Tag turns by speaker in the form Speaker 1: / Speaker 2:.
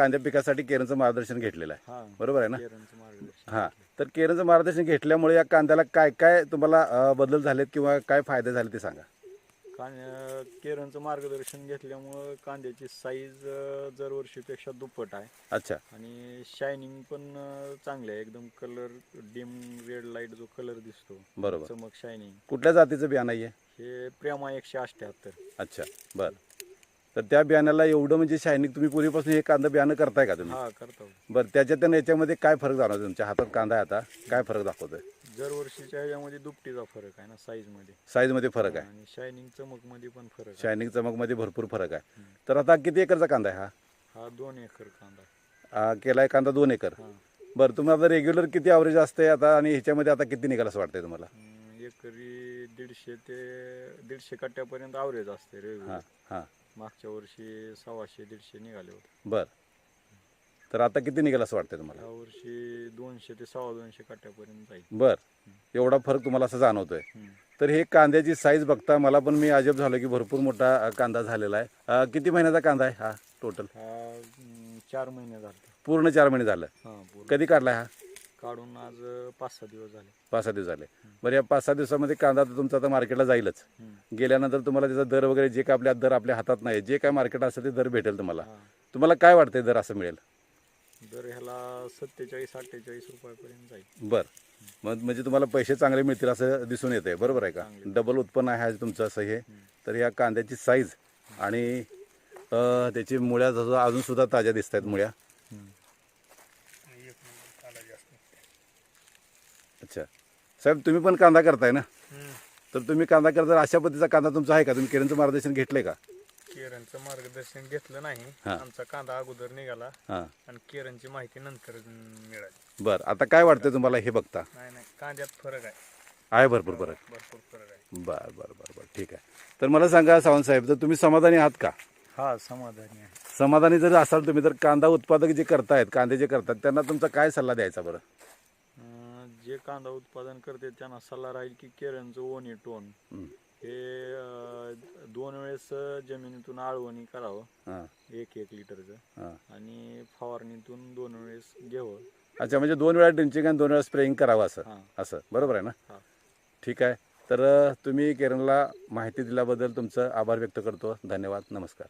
Speaker 1: कांद्या पिकासाठी केरनचं मार्गदर्शन घेतलेलं आहे.
Speaker 2: हा
Speaker 1: बरोबर आहे ना?
Speaker 2: केरनचं मार्गदर्शन
Speaker 1: हां तर केरनचं मार्गदर्शन घेतल्यामुळे या कांद्याला काय काय तुम्हाला अं, बदल झालेत किंवा काय फायदे झाले ते सांगा.
Speaker 2: कां केरनचं मार्गदर्शन घेतल्यामुळं कांद्याची साईज दरवर्षीपेक्षा दुप्पट आहे.
Speaker 1: अच्छा.
Speaker 2: आणि शायनिंग पण अं, चांगली आहे. एकदम कलर डिम रेड लाइट जो कलर दिसतो
Speaker 1: बरोबर.
Speaker 2: चमक शायनिंग
Speaker 1: कुठल्या जातीचं बियाणं आहे हे?
Speaker 2: हे प्रेमा एकशे अठ्ठ्याहत्तर
Speaker 1: अच्छा बरं. तर त्या बियाण्याला एवढं म्हणजे शायनिंग तुम्ही पूर्वीपासून हे कांदा बियाणं करताय का तुम्ही?
Speaker 2: हा करतो.
Speaker 1: बरं त्याच्यात आणि याच्यामध्ये काय फरक जाणवतो तुमच्या? हातात कांदा आहे आता. काय फरक दाखवतोय?
Speaker 2: दरवर्षीच्या ह्याच्यामध्ये दुपटीचा फरक आहे ना साईजमध्ये.
Speaker 1: साईजमध्ये फरक आहे.
Speaker 2: आणि शायनिंग चमकमध्ये पण फरक आहे.
Speaker 1: शायनिंग चमकमध्ये भरपूर फरक आहे. तर आता किती एकरचा कांदा आहे हा?
Speaker 2: हा दोन एकर कांदा. आहे.
Speaker 1: हा, केलाय कांदा दोन एकर.
Speaker 2: हा.
Speaker 1: बरं तुम्ही आता रेग्युलर किती ॲव्हरेज असते आता आणि ह्याच्यामध्ये आता किती निघाल असं वाटतंय तुम्हाला?
Speaker 2: एकरी दीडशे ते दीडशे कट्ट्यापर्यंत आवरेज असते
Speaker 1: हां
Speaker 2: रेग्युलर
Speaker 1: हां.
Speaker 2: मागच्या वर्षी सव्वाशे दीडशे निघाले होते.
Speaker 1: बरं. तर आता किती निघाल असं वाटतंय तुम्हाला?
Speaker 2: या वर्षी दोनशे ते सव्वा दोनशे कट्ट्यापर्यंत जाईल.
Speaker 1: बरं. एवढा फरक तुम्हाला असं जाणवतोय.
Speaker 2: हम्म.
Speaker 1: तर हे कांद्याची साईज बघता मला पण मी अजब झालो की भरपूर मोठा अ, कांदा झालेला आहे. अ, किती महिन्याचा कांदा आहे हा टोटल
Speaker 2: हा अं, चार महिने झाले.
Speaker 1: पूर्ण चार महिने झालं.
Speaker 2: हा पूर्ण.
Speaker 1: कधी काढलाय हा?
Speaker 2: काढून आज पाच सहा दिवस झाले.
Speaker 1: पाच सहा दिवस झाले. बरं या पाच सहा दिवसामध्ये कांदा तर तुमचा आता मार्केटला जाईलच. गेल्यानंतर तुम्हाला त्याचा दर वगैरे जे काय आपल्या दर आपल्या हातात नाही जे काय मार्केट असेल ते दर भेटेल तुम्हाला.
Speaker 2: हा.
Speaker 1: तुम्हाला काय वाटतंय दर असं मिळेल?
Speaker 2: दर ह्याला सत्तेचाळीस अठ्ठेचाळीस रुपयापर्यंत जाईल.
Speaker 1: बर. मग म्हणजे तुम्हाला पैसे चांगले मिळतील असं दिसून येत आहे बरोबर आहे का. डबल उत्पन्न आहे आज तुमचं असं हे. तर या कांद्याची साईज आणि अ, त्याची मुळ्या जसं अजून सुद्धा ताज्या दिसत आहेत मुळ्या अच्छा. साहेब तुम्ही पण कांदा करताय ना? तर तुम्ही कांदा करता अशा पद्धतीचा कांदा तुमचा आहे का? तुम्ही किरणचं मार्गदर्शन घेतलंय का?
Speaker 3: केरनचं मार्गदर्शन घेतलं नाही.
Speaker 1: हा.
Speaker 3: आमचा कांदा अगोदर निघाला
Speaker 1: हां.
Speaker 3: आणि केरनची माहिती नंतर मिळाली.
Speaker 1: बरं. आता काय वाटतंय तुम्हाला हे बघता?
Speaker 3: नाही नाही. कांद्यात फरक आहे.
Speaker 1: आहे भरपूर फरक.
Speaker 3: भरपूर फरक आहे.
Speaker 1: बरं बरं बरं बरं. ठीक आहे. तर मला सांगा सावंत साहेब तर तुम्ही समाधानी आहात का?
Speaker 2: हा समाधानी आहे.
Speaker 1: समाधानी जर असाल तुम्ही तर कांदा उत्पादक जे करतायत कांदे जे करतात त्यांना तुमचा काय सल्ला द्यायचा बरं?
Speaker 2: अं, जे कांदा उत्पादन करते त्यांना सल्ला राहील की केरनचं ओनी टोन
Speaker 1: हं.
Speaker 2: हे अं, दोन वेळेस जमिनीतून आळवणी करावं.
Speaker 1: हां.
Speaker 2: एक एक लिटरचं.
Speaker 1: हां.
Speaker 2: आणि फवारणीतून दोन वेळेस घ्यावं.
Speaker 1: अच्छा म्हणजे दोन वेळा ड्रिंचिंग आणि दोन वेळा स्प्रेइंग करावं असं?
Speaker 2: हां.
Speaker 1: असं. बरोबर आहे ना?
Speaker 2: हा.
Speaker 1: ठीक आहे. तर अं, तुम्ही केरनला माहिती दिल्याबद्दल तुमचं आभार व्यक्त करतो. धन्यवाद. नमस्कार.